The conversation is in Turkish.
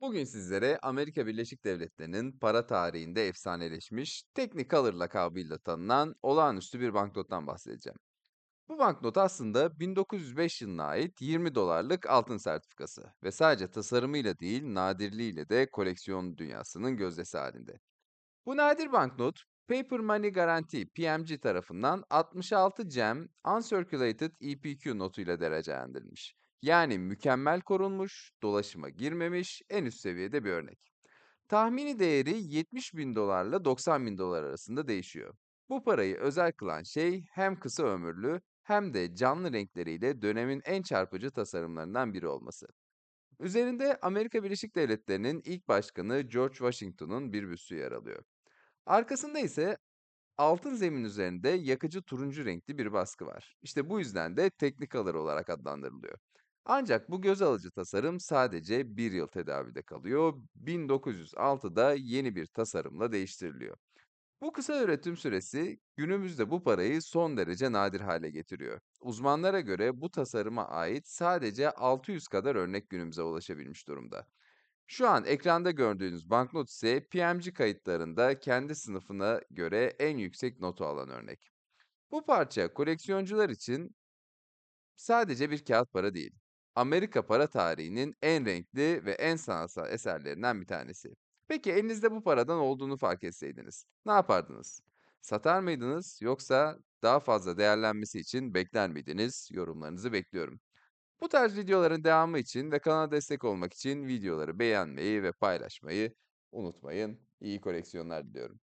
Bugün sizlere Amerika Birleşik Devletleri'nin para tarihinde efsaneleşmiş Technicolor lakabıyla tanınan olağanüstü bir banknottan bahsedeceğim. Bu banknot aslında 1905 yılına ait 20 dolarlık altın sertifikası ve sadece tasarımıyla değil nadirliğiyle de koleksiyon dünyasının gözdesi halinde. Bu nadir banknot Paper Money Guarantee PMG tarafından 66 gem Uncirculated EPQ notuyla derecelendirilmiş. Yani mükemmel korunmuş, dolaşıma girmemiş, en üst seviyede bir örnek. Tahmini değeri 70 bin dolarla 90 bin dolar arasında değişiyor. Bu parayı özel kılan şey hem kısa ömürlü hem de canlı renkleriyle dönemin en çarpıcı tasarımlarından biri olması. Üzerinde Amerika Birleşik Devletleri'nin ilk başkanı George Washington'un bir büstü yer alıyor. Arkasında ise altın zemin üzerinde yakıcı turuncu renkli bir baskı var. İşte bu yüzden de Technicolor olarak adlandırılıyor. Ancak bu göz alıcı tasarım sadece bir yıl tedavide kalıyor. 1906'da yeni bir tasarımla değiştiriliyor. Bu kısa üretim süresi günümüzde bu parayı son derece nadir hale getiriyor. Uzmanlara göre bu tasarıma ait sadece 600 kadar örnek günümüze ulaşabilmiş durumda. Şu an ekranda gördüğünüz banknot ise PMG kayıtlarında kendi sınıfına göre en yüksek notu alan örnek. Bu parça koleksiyoncular için sadece bir kağıt para değil. Amerika para tarihinin en renkli ve en sanatsal eserlerinden bir tanesi. Peki elinizde bu paradan olduğunu fark etseydiniz, ne yapardınız? Satar mıydınız yoksa daha fazla değerlenmesi için bekler miydiniz? Yorumlarınızı bekliyorum. Bu tarz videoların devamı için ve kanala destek olmak için videoları beğenmeyi ve paylaşmayı unutmayın. İyi koleksiyonlar diliyorum.